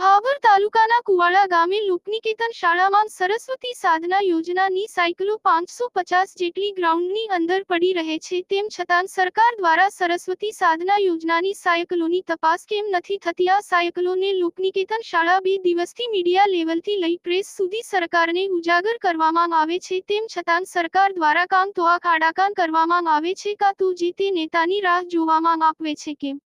ભાભર તાલુકાના કુવાડા ગામે લોકનિકેતન શાળામાં સરસ્વતી સાધના યોજનાની સાયકલો પાંચસો પચાસ જેટલી ગ્રાઉન્ડની અંદર પડી રહે છે. તેમ છતાં સરકાર દ્વારા સરસ્વતી સાધના યોજનાની સાયકલોની તપાસ કેમ નથી થતી? આ સાયકલોને લોકનિકેતન શાળા બે દિવસથી મીડિયા લેવલથી લઈ પ્રેસ સુધી સરકારને ઉજાગર કરવામાં આવે છે. તેમ છતાં સરકાર દ્વારા કામ તો આ ખાડાકામ કરવામાં આવે છે, કાં તો જે તે નેતાની રાહ જોવામાં આપવે છે, કેમ?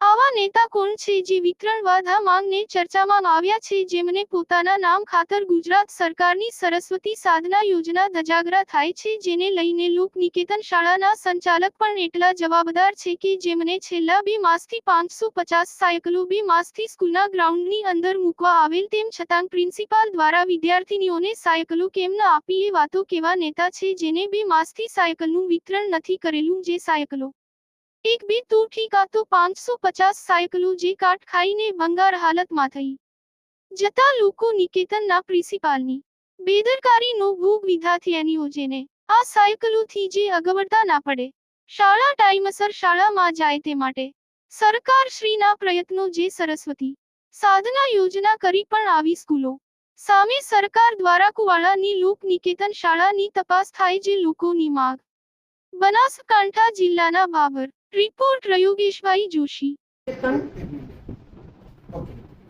આવા નેતા કોણ છે જે વિતરણવાદ આ માંગને ચર્ચામાં આવ્યા છે? જેમને પોતાના નામ ખાતર ગુજરાત સરકારની સરસ્વતી સાધના યોજના ધજાગરા થાય છે, જેને લઈને લોક નિકેતન શાળાના સંચાલક પણ એટલા જવાબદાર છે કે જેમને છેલ્લા બે માસથી પાંચસો પચાસ સાયકલો બે માસથી સ્કૂલના ગ્રાઉન્ડની અંદર મૂકવા આવેલ, તેમ છતાં પ્રિન્સિપાલ દ્વારા વિદ્યાર્થીનીઓને સાયકલો કેમ ન આપી એ વાતો કેવા નેતા છે, જેને બે માસથી સાયકલનું વિતરણ નથી કરેલું, જે સાયકલો એક બી તો ઠીક તો પાંચસો પચાસ સાયકલો જે કાટ ખાઈને ભંગાર હાલતમાં થઈ જતા લોકો નિકેતનના પ્રિન્સિપાલની બેદરકારીનો ભોગ વિદ્યાર્થીઓને જેને આ સાયકલોથી જે અગવડતા ના પડે શાળા ટાઈમસર શાળામાં જાય તે માટે સરકાર શ્રીના પ્રયત્નો જે સરસ્વતી સાધના યોજના કરી પણ આવી સ્કૂલો સામે સરકાર દ્વારા કુવાડાની લોક નિકેતન શાળાની તપાસ થાય જે લોકોની માગ બનાસકાંઠા જિલ્લાના બાબર રિપોર્ટ યોગેશભાઈ જોશી નિકેતન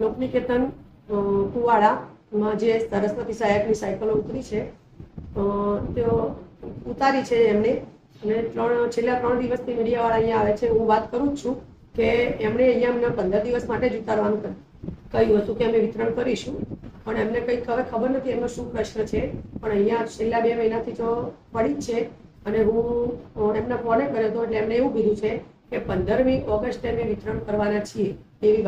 લોકનિકેતન કુવાડામાં જે સરસ્વતી સહાયકની સાયકલો ઉતરી છે તેઓ ઉતારી છે એમને. અને ત્રણ, છેલ્લા ત્રણ દિવસથી મીડિયાવાળા અહીંયા આવે છે. હું વાત કરું છું કે એમણે અહીંયા અમને પંદર દિવસ માટે જ ઉતારવાનું કહ્યું હતું કે અમે વિતરણ કરીશું. પણ એમને કંઈક હવે ખબર નથી એમનો શું પ્રશ્ન છે. પણ અહીંયા છેલ્લા બે મહિનાથી તો પડી જ છે. અને હું એમને ફોને કર્યો હતો એટલે એમને એવું કીધું છે કે પંદરમી ઓગસ્ટે અમે વિતરણ કરવાના છીએ એવી